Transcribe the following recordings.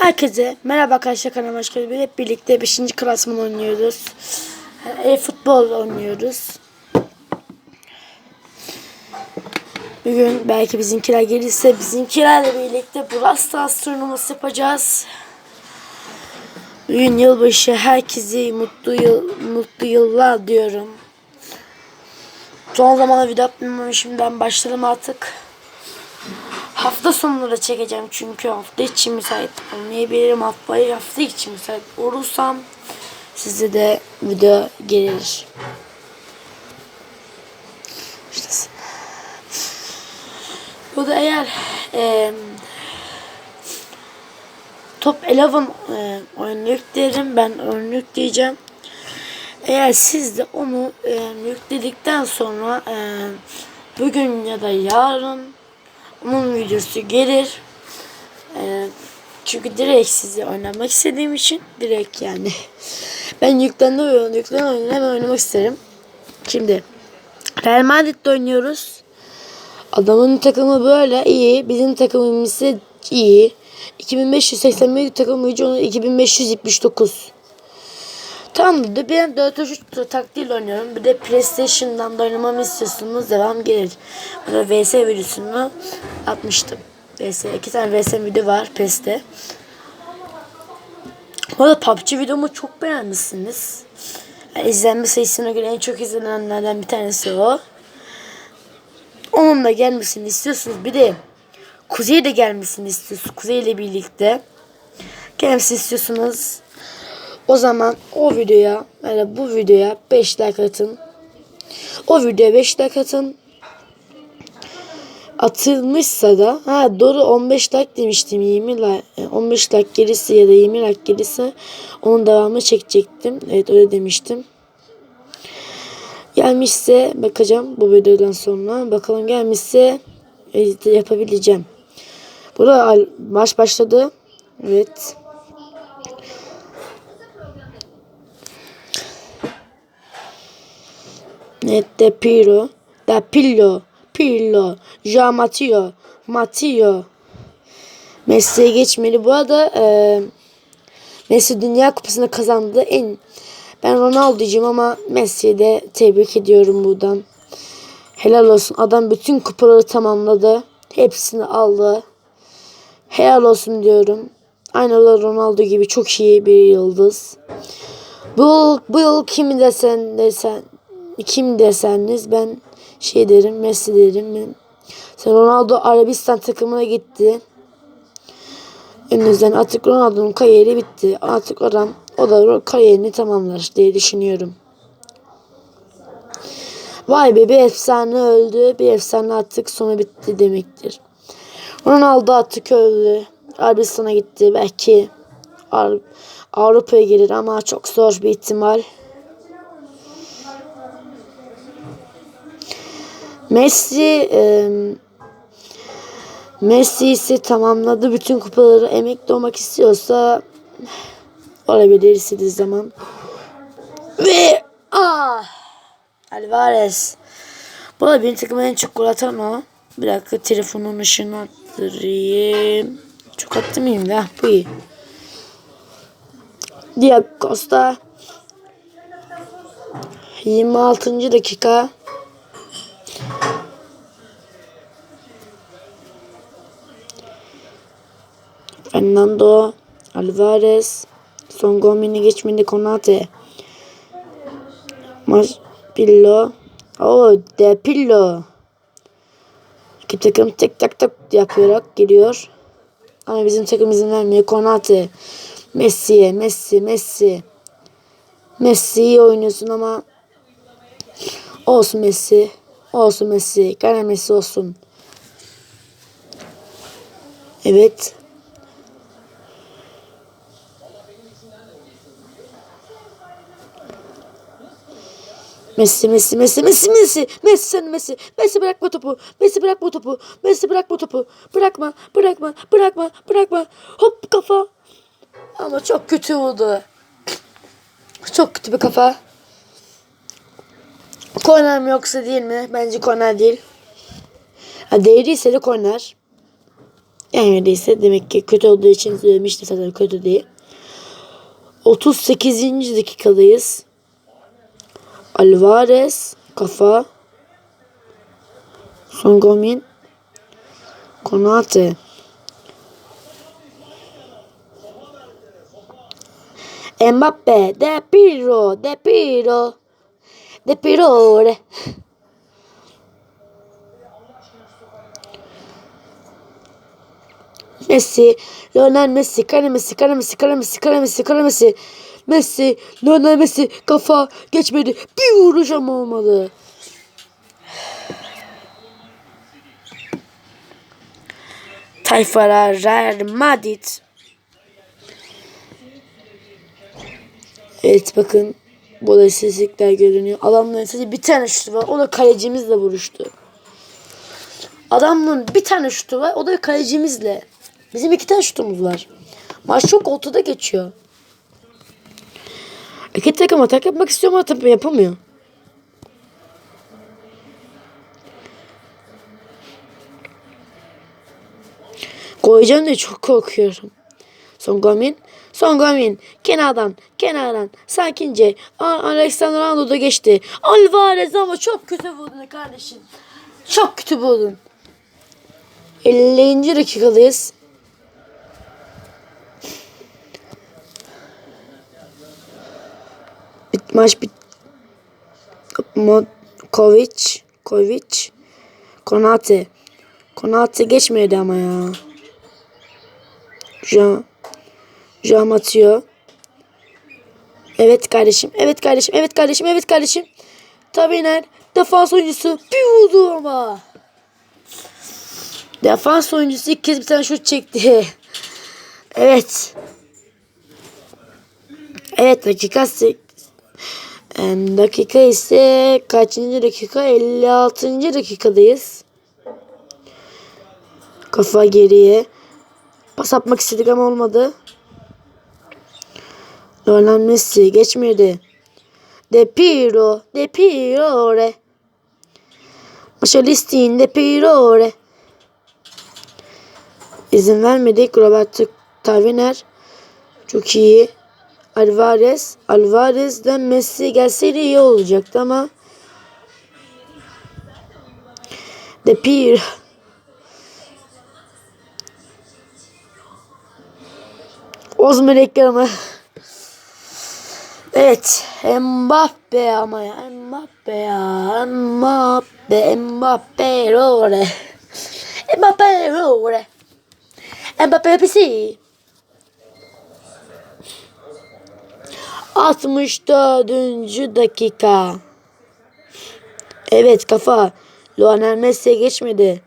Herkese merhaba arkadaşlar kanalıma hoş geldiniz. Hep birlikte 5. klasman oynuyoruz. E-futbol oynuyoruz. Bugün belki bizimkiler gelirse bizimkilerle birlikte Brawl turnuvası yapacağız. Bugün yılbaşı herkese mutlu yıl mutlu yıllar diyorum. Son zamanlarda video atmıyorum şimdiden başladım artık. Hafta sonları çekeceğim çünkü hafta içi müsait olmayabilirim. Hafta, hafta içi müsait olursam size de video gelir. İşte. Bu da eğer e, Top 11 e, oyunu yüklerim. Ben oyunu yükleyeceğim. Eğer siz de onu e, yükledikten sonra e, bugün ya da yarın onun videosu gelir. E, çünkü direkt size oynamak istediğim için direkt yani. Ben yüklendi oyunu, yüklenen oyunu hemen oynamak isterim. Şimdi Real Madrid'de oynuyoruz. Adamın takımı böyle iyi. Bizim takımımız ise iyi. 2581 takım onu 2579. Tamam bir ben 4-3 taktiğiyle oynuyorum. Bir de PlayStation'dan da oynamamı istiyorsanız devam gelir. Burada VS videosunu atmıştım. VS, iki tane VS video var PES'te. Bu arada PUBG videomu çok beğenmişsiniz. Yani izlenme sayısına göre en çok izlenenlerden bir tanesi o. Onun da gelmesini istiyorsunuz. Bir de Kuzey de gelmesini istiyorsunuz. Kuzey ile birlikte. Gelmesini istiyorsunuz. O zaman o videoya yani bu videoya 5 like atın. O videoya 5 like atın. Atılmışsa da ha doğru 15 like demiştim 20 like 15 like gelirse ya da 20 like gelirse onun devamını çekecektim. Evet öyle demiştim. Gelmişse bakacağım bu videodan sonra. Bakalım gelmişse edit yapabileceğim. Burada maç başladı. Evet. Nette Piro, Da Pillo, Pillo, Ja Matio, Matio. Messi'ye geçmeli. Bu arada e, Messi Dünya Kupası'nı kazandı. En ben Ronaldo'cuyum ama Messi'yi de tebrik ediyorum buradan. Helal olsun. Adam bütün kupaları tamamladı. Hepsini aldı. Helal olsun diyorum. Aynı Ronaldo gibi çok iyi bir yıldız. Bu yıl, bu yıl kim desen desen kim deseniz ben şey derim Messi derim. Sen Ronaldo Arabistan takımına gitti. En yüzden artık Ronaldo'nun kariyeri bitti. Artık adam o da kariyerini tamamlar diye düşünüyorum. Vay be bir efsane öldü. Bir efsane artık sonu bitti demektir. Ronaldo artık öldü. Arabistan'a gitti. Belki Avrupa'ya gelir ama çok zor bir ihtimal. Messi e, Messi ise tamamladı bütün kupaları emekli olmak istiyorsa olabilir istediği zaman. Ve ah Alvarez. Bu da benim takımın en çok gol atan o. Bir dakika telefonun ışığını attırayım. Çok attı mıyım ya? Bu iyi. Diego Costa 26. dakika Fernando Alvarez Son Gomez'i geçmedi Konate Mas Pillo o De Pillo İki takım tek tak tak yaparak geliyor. Ama bizim takım izin vermiyor. Konate Messi'ye Messi Messi Messi iyi oynuyorsun ama olsun Messi olsun Messi gene Messi olsun. Evet. Messi, Messi, Messi, Messi, Messi, Messi sen Messi, Messi bırakma topu, Messi bırakma topu, Messi bırakma topu, bırakma, bırakma, bırakma, bırakma, hop kafa. Ama çok kötü vurdu. Çok kötü bir kafa. Korner mi yoksa değil mi? Bence korner değil. Ha, değdiyse de korner. Yenmediyse demek ki kötü olduğu için söylemişti zaten kötü diye. 38. dakikadayız. Alvarez kafa. Songomin. Konate. Mbappe, De Piro, De Piro, De Pirore. Messi, Lionel Messi, Messi, kare Messi, kare Messi, kare Messi, kare Messi. Messi, Lionel Messi kafa geçmedi. Bir vuruş ama olmadı. Tayfara Real Madrid. Evet bakın bu da istatistikler görünüyor. Adamların sadece bir tane şutu var. O da kalecimizle vuruştu. Adamın bir tane şutu var. O da kalecimizle. Bizim iki tane şutumuz var. Maç çok ortada geçiyor. İki takım atak yapmak istiyor ama tabii yapamıyor. Koyacağım diye çok korkuyorum. Son Gomin. Son Gomin. Kenardan. Kenardan. Sakince. Alexander Arnold da geçti. Alvarez ama çok kötü vurdun kardeşim. Çok kötü vurdun. 50. dakikadayız. Maç bit. Mod Kovic, Konate. Konate geçmedi ama ya. Jean. Jean atıyor. Evet kardeşim. Evet kardeşim. Evet kardeşim. Evet kardeşim. Tabiner. Defans oyuncusu. Bir vurdu ama. Defans oyuncusu ilk kez bir tane şut çekti. evet. Evet dakika Em, dakika ise kaçıncı dakika? 56. dakikadayız. Kafa geriye. Pas atmak istedik ama olmadı. Lionel Messi geçmedi. De Piro, De Pirore. Maşalistin De Pirore. İzin vermedik. Roberto Taviner. Çok iyi. Alvarez. Alvarez'den Messi gelseydi iyi olacaktı ama De Piro. Ozmen ekranı. Evet. Mbappe ama ya. Mbappe ya. Mbappe. Mbappe. Rore. Mbappe. Rore. Mbappe pisi. 64. dakika. Evet kafa. Lionel Messi'ye geçmedi.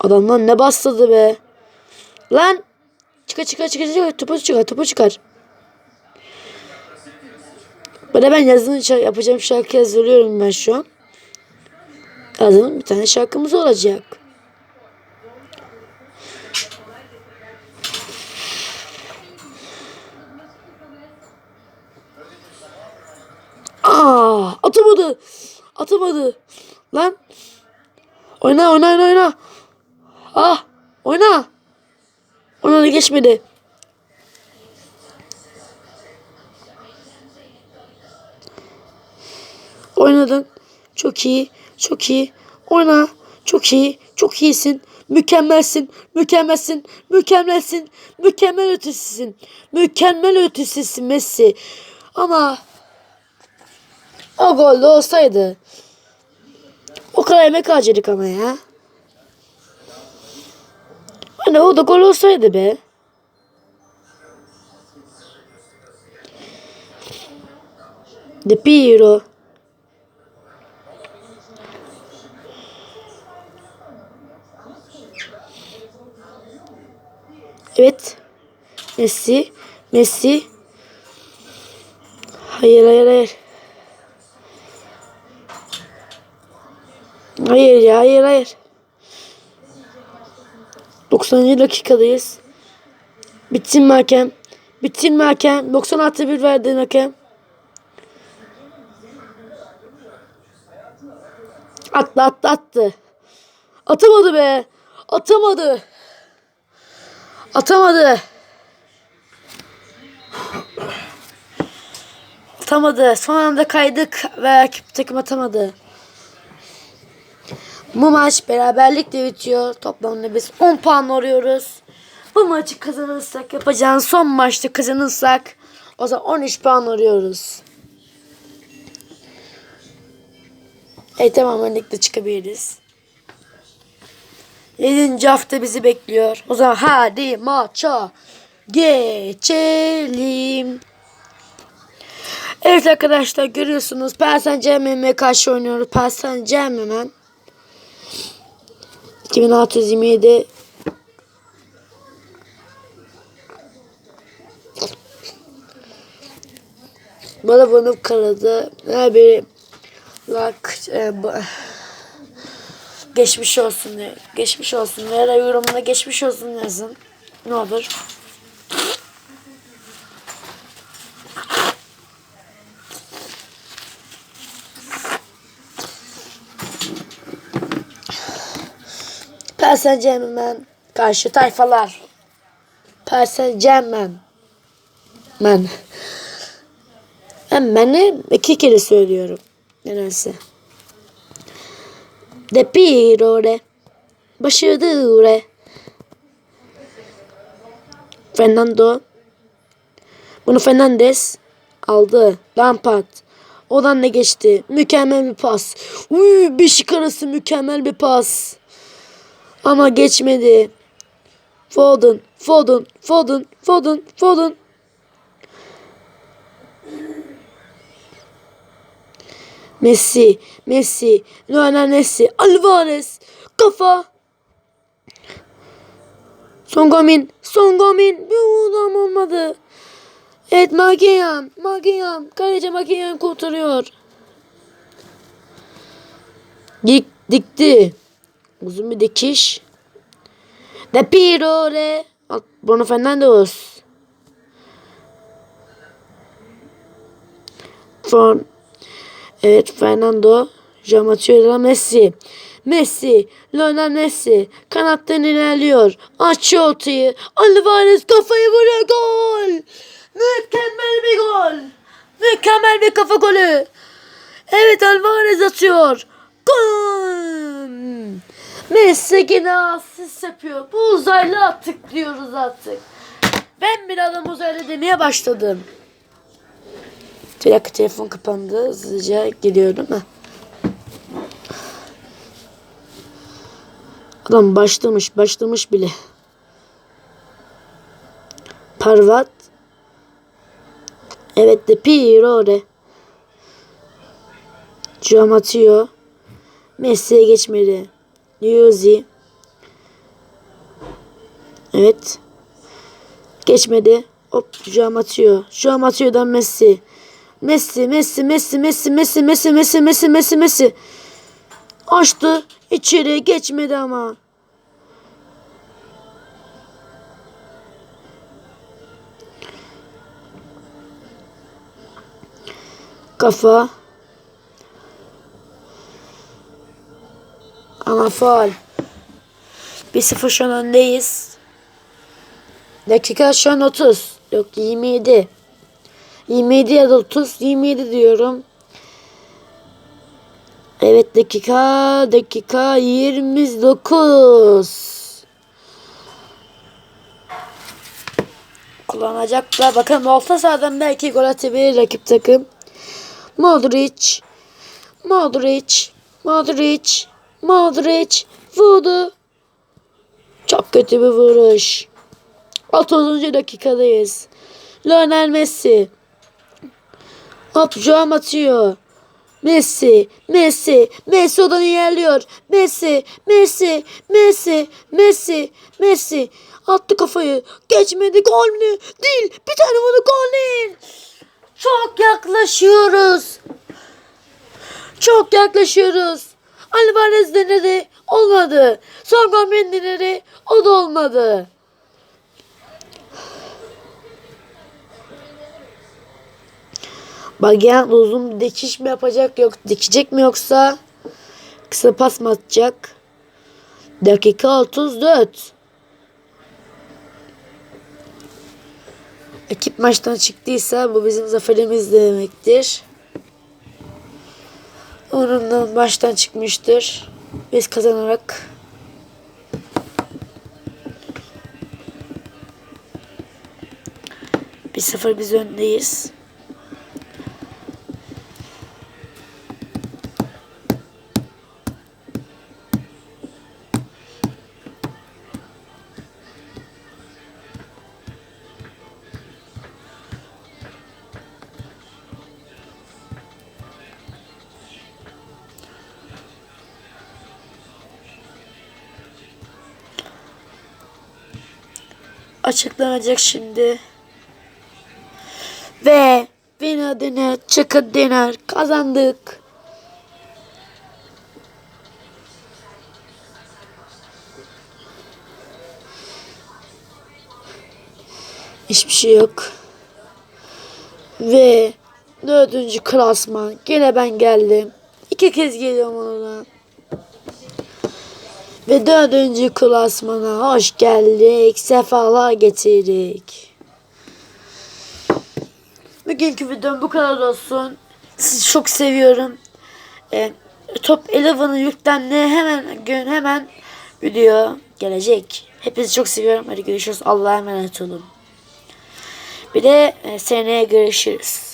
Adamlar ne bastırdı be. Lan. Çıkar çıkar çıkar çıkar. Topu çıkar topu çıkar. Böyle ben yazının şarkı, yapacağım şarkı hazırlıyorum ben şu an. Yazının bir tane şarkımız olacak. Aa, atamadı. Atamadı. Lan. Oyna oyna oyna oyna. Ah oyna. Ona da geçmedi. Oynadın. Çok iyi. Çok iyi. Oyna. Çok iyi. Çok iyisin. Mükemmelsin. Mükemmelsin. Mükemmelsin. Mükemmel ötesisin. Mükemmel ötesisin Messi. Ama o gol de olsaydı. O kadar emek harcadık ama ya. Hani o da gol olsaydı be. De Piro. Evet. Messi. Messi. Hayır hayır hayır. Hayır ya hayır hayır. 90. dakikadayız. Bitsin mi hakem? Bitsin mi hakem? 96 bir verdin hakem. Attı attı attı. Atamadı be. Atamadı. Atamadı. Atamadı. Son anda kaydık ve rakip takım atamadı. Bu maç beraberlikle bitiyor. Toplamda biz 10 puan arıyoruz. Bu maçı kazanırsak yapacağın son maçta kazanırsak o zaman 13 puan arıyoruz. Evet tamamen ligde çıkabiliriz. 7. hafta bizi bekliyor. O zaman hadi maça geçelim. Evet arkadaşlar görüyorsunuz Saint Germain'e karşı oynuyoruz. Saint Germain 2627 Bana bunu karadı. Her biri like, e, geçmiş olsun diye. Geçmiş olsun. Veya yorumuna geçmiş olsun yazın. Ne olur. Paris Germain karşı tayfalar. Paris Germain. Ben. Ben beni iki kere söylüyorum. Nedense. De Pirore. Başarılı. Fernando. Bunu Fernandes aldı. Lampard. Odan ne geçti? Mükemmel bir pas. Uy, beşik arası mükemmel bir pas. Ama geçmedi. Foden, Foden, Foden, Foden, Foden. Messi, Messi, Lionel Messi, Alvarez, kafa. Songomin, Songomin, bir adam olmadı. Evet Magian, Magian, kaleci Magian kurtarıyor. Dik, dikti. Uzun bir dikiş. De Pirore. Bruno Fernandes. From Evet Fernando. Jamatio Messi. Messi. Lionel Messi. Kanattan ilerliyor. Açıyor ortayı. Alvarez kafayı vuruyor. Gol. Mükemmel bir gol. Mükemmel bir kafa golü. Evet Alvarez atıyor. Gol. Yine asist yapıyor. Bu uzaylı attık diyoruz artık. Ben bir adam uzaylı demeye başladım. Bir dakika telefon kapandı. Hızlıca geliyorum ha. Adam başlamış, başlamış bile. Parvat. Evet de Pirore. Cam atıyor. Messi'ye geçmedi. Yuzi. Evet. Geçmedi. Hop cam atıyor. Cam atıyordan Messi. Messi, Messi, Messi, Messi, Messi, Messi, Messi, Messi, Messi, Messi. Açtı. İçeri geçmedi ama. Kafa. Faal. 1-0 şu an öndeyiz. Dakika şu an 30. Yok 27. 27 ya da 30. 27 diyorum. Evet dakika. Dakika 29. Kullanacaklar. Bakın orta sahadan belki gol atabilir rakip takım. Modric. Modric. Modric. Vurdu. Çok kötü bir vuruş. 30. dakikadayız. Lionel Messi. Hop Joam atıyor. Messi, Messi, Messi odan ilerliyor. Messi, Messi, Messi, Messi, Messi. Attı kafayı. Geçmedi. Gol mü? Değil. Bir tane vurdu. Gol değil. Çok yaklaşıyoruz. Çok yaklaşıyoruz. Alvarez denedi. Olmadı. Son denedi. O da olmadı. Bagen uzun bir dikiş mi yapacak yok dikecek mi yoksa kısa pas mı atacak? Dakika 34. Ekip maçtan çıktıysa bu bizim zaferimiz demektir. Onun da maçtan çıkmıştır. Biz kazanarak bir sıfır biz öndeyiz. Açıklanacak şimdi. Ve Winner Dinner Chicken Dinner kazandık. Hiçbir şey yok. Ve dördüncü klasman. Gene ben geldim. İki kez geliyorum ona. Ve dördüncü klasmana hoş geldik. Sefalar getirdik. Bugünkü videom bu kadar olsun. Sizi çok seviyorum. E, Top 11'ın yüklendiği hemen gün hemen video gelecek. Hepinizi çok seviyorum. Hadi görüşürüz. Allah'a emanet olun. Bir de e, seneye görüşürüz.